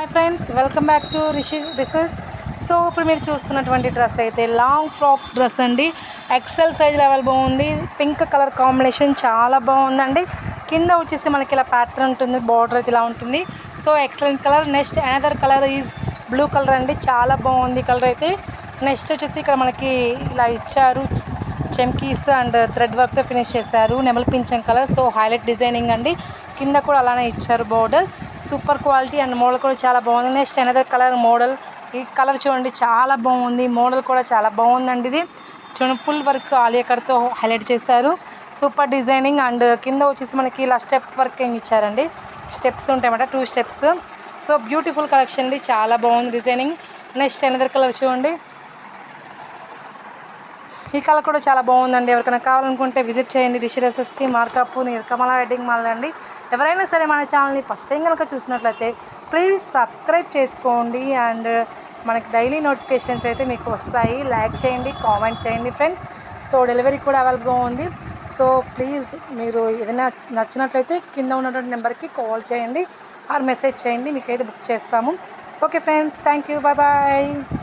Hi friends welcome back to Rishi recess so ఇప్పుడు మీరు చూస్తున్నటువంటి డ్రెస్ అయితే లాంగ్ ఫ్రాక్ డ్రెస్ అండి. ఎక్సెల్ సైజ్ లెవెల్ బాగుంది. పింక్ కలర్ కాంబినేషన్ చాలా బాగుందండి. కింద వచ్చేసి మనకి ఇలా ప్యాటర్న్ ఉంటుంది బార్డర్ అయితే ఇలా ఉంటుంది. So excellent colour next another colour is blue colour అండి. చాలా బాగుంది కలర్ అయితే. నెక్స్ట్ వచ్చేసి ఇక్కడ మనకి ఇలా ఇచ్చారు చెమ్కీస్ అండ్ థ్రెడ్ వర్క్తో ఫినిష్ చేశారు. నెమలి పింఛన్ కలర్ సో హైలైట్ డిజైనింగ్ అండి. కింద కూడా అలానే ఇచ్చారు border super quality and model కూడా చాలా బాగుంది. నెక్స్ట్ అనదర్ కలర్ మోడల్ ఈ కలర్ చూడండి చాలా బాగుంది. మోడల్ కూడా చాలా బాగుందండి ఇది. చూడండి ఫుల్ వర్క్ ఆలియాకర్తో హైలైట్ చేశారు. సూపర్ డిజైనింగ్ అండ్ కింద వచ్చేసి మనకి ఇలా స్టెప్ వర్క్ ఏం ఇచ్చారండి స్టెప్స్ ఉంటాయన్నమాట two steps so beautiful collection అండి. చాలా బాగుంది డిజైనింగ్ నెక్స్ట్ అనదర్ కలర్ చూడండి. ఈ కలర్ కూడా చాలా బాగుందండి. ఎవరికైనా కావాలనుకుంటే విజిట్ చేయండి. రిషి డ్రెస్సెస్కి మార్కప్ నిర్కమల వెడ్డింగ్ మాల్ అండి. ఎవరైనా సరే మన ఛానల్ని ఫస్ట్ టైం కనుక చూసినట్లయితే ప్లీజ్ సబ్స్క్రైబ్ చేసుకోండి. అండ్ మనకి డైలీ నోటిఫికేషన్స్ అయితే మీకు వస్తాయి. లైక్ చేయండి కామెంట్ చేయండి ఫ్రెండ్స్ సో డెలివరీ కూడా అవైలబుల్గా ఉంది. సో ప్లీజ్ మీరు ఏదైనా నచ్చినట్లయితే కింద ఉన్నటువంటి నెంబర్కి కాల్ చేయండి. ఆర్ మెసేజ్ చేయండి. మీకైతే బుక్ చేస్తాము. Okay friends thank you bye bye